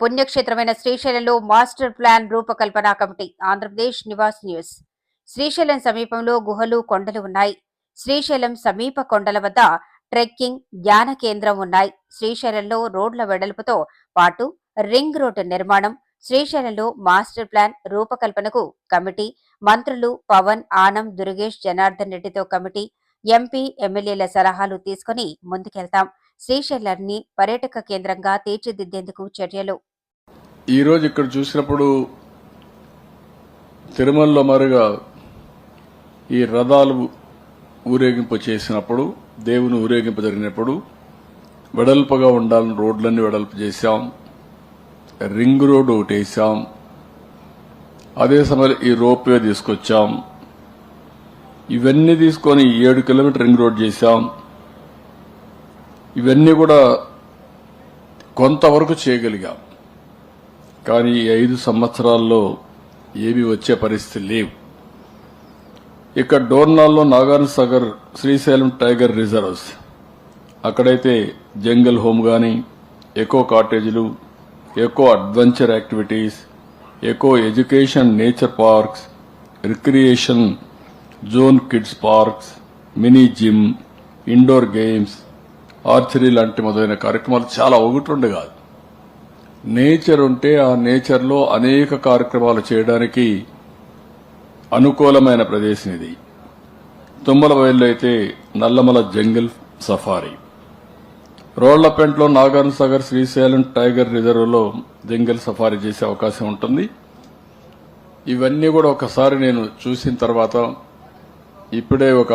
పుణ్యక్షేత్రమైన శ్రీశైలంలో master plan రూపకల్పన committee Andhra Pradesh Nivas news. Srisailam సమీపంలో గుహలు కొండలు ఉన్నాయి. శ్రీశైలం సమీప కొండల వద్ద ట్రెక్కింగ్ ధ్యాన కేంద్రం ఉన్నాయి. శ్రీశైలంలో రోడ్ల వెడల్పుతో పాటు రింగ్ రోడ్డు నిర్మాణం శ్రీశైలంలో మాస్టర్ ప్లాన్ రూపకల్పనకు కమిటీ మంత్రులు పవన్ ఆనం దుర్గేష్ జనార్దన్ రెడ్డితో కమిటీ ఎంపీ ఎమ్మెల్యేల సలహాలు తీసుకుని ముందుకెళ్తాం. శ్రీశైలాన్ని పర్యాటక కేంద్రంగా తీర్చిదిద్దేందుకు చర్యలు. ఈరోజు ఇక్కడ చూసినప్పుడు తిరుమలలో మరుగా ఈ రథాలు ఊరేగింపు చేసినప్పుడు దేవుని ఊరేగింపు జరిగినప్పుడు వెడల్పుగా ఉండాలని రోడ్లన్నీ వెడల్పు చేశాం. రింగ్ రోడ్ ఒకటి వేసాం అదే సమయంలో ఈ రోప్వే తీసుకొచ్చాం. ఇవన్నీ తీసుకొని ఏడు కిలోమీటర్ రింగ్ రోడ్ చేశాం. ఇవన్నీ కూడా కొంతవరకు చేయగలిగాం. కానీ ఈ ఐదు సంవత్సరాల్లో ఏవి వచ్చే పరిస్థితి లేవు. ఇక్కడ డోర్నాల్లో నాగార్జున సాగర్ శ్రీశైలం టైగర్ రిజర్వ్స్. అక్కడైతే జంగల్ హోమ్ కానీ eco కాటేజీలు eco adventure activities eco education nature parks recreation zone kids parks mini gym indoor games archery లాంటి మొదలైన కార్యక్రమాలు చాలా ఒకటి కాదు. నేచర్ ఉంటే ఆ నేచర్లో అనేక కార్యక్రమాలు చేయడానికి అనుకూలమైన ప్రదేశం ఇది. తుమ్మల బయలు అయితే నల్లమల జంగిల్ సఫారీ. రోళ్ళపెంట్లో నాగార్జున సాగర్ శ్రీశైలం టైగర్ రిజర్వ్లో జంగిల్ సఫారీ చేసే అవకాశం ఉంటుంది. ఇవన్నీ కూడా ఒకసారి నేను చూసిన తర్వాత ఇప్పుడే ఒక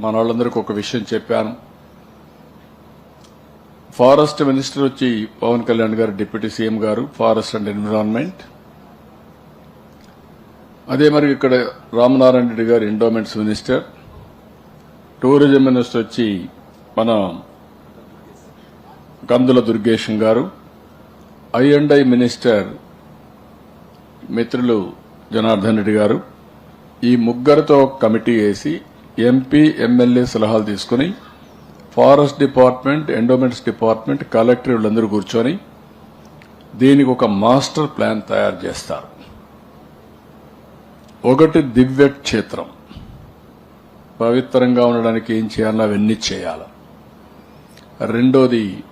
మన వాళ్ళందరికీ ఒక విషయం చెప్పాను. ఫారెస్ట్ మినిస్టర్ వచ్చి పవన్ కళ్యాణ్ గారు డిప్యూటీ సీఎం గారు ఫారెస్ట్ అండ్ ఎన్విరాన్మెంట్. అదే మరి ఇక్కడ రామనారాయణ రెడ్డి గారు ఎండోమెంట్స్ మినిస్టర్. టూరిజం మినిస్టర్ వచ్చి మన కందుల దుర్గేశం గారు. ఐ అండ్ ఐ మినిస్టర్ మిత్రులు జనార్దన్ రెడ్డి గారు. ఈ ముగ్గురితో కమిటీ వేసి ఎంపీ ఎమ్మెల్యే సలహాలు తీసుకుని forest department endowments department collector వీళ్ళందరూ కూర్చొని దీనికి ఒక మాస్టర్ ప్లాన్ తయారు చేస్తారు. ఒకటి దివ్య క్షేత్రం. పవిత్రంగా ఉండడానికి ఏం చేయాలో అవన్నీ చేయాలి. రెండోది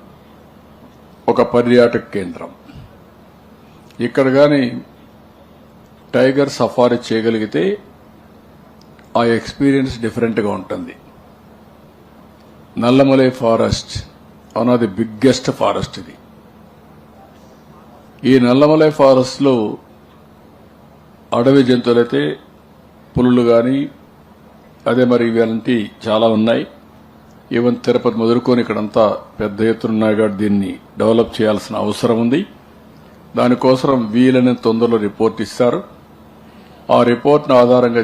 ఒక పర్యాటక కేంద్రం. ఇక్కడ కానీ టైగర్ సఫారీ చేయగలిగితే ఆ ఎక్స్పీరియన్స్ డిఫరెంట్గా ఉంటుంది. Nallamalai forest one of the biggest forest ఇది. ఈ నల్లమలై ఫారెస్ట్లో అడవి జంతువులైతే పులులు కానీ అదే మరి ఇలాంటి చాలా ఉన్నాయి. ఈవెన్ తిరుపతి మొదలుకొని ఇక్కడంతా పెద్ద ఎత్తున కాబట్టి దీన్ని డెవలప్ చేయాల్సిన అవసరం ఉంది. దానికోసం వీలైన తొందరలో రిపోర్ట్ ఇస్తారు. ఆ రిపోర్ట్ను ఆధారంగా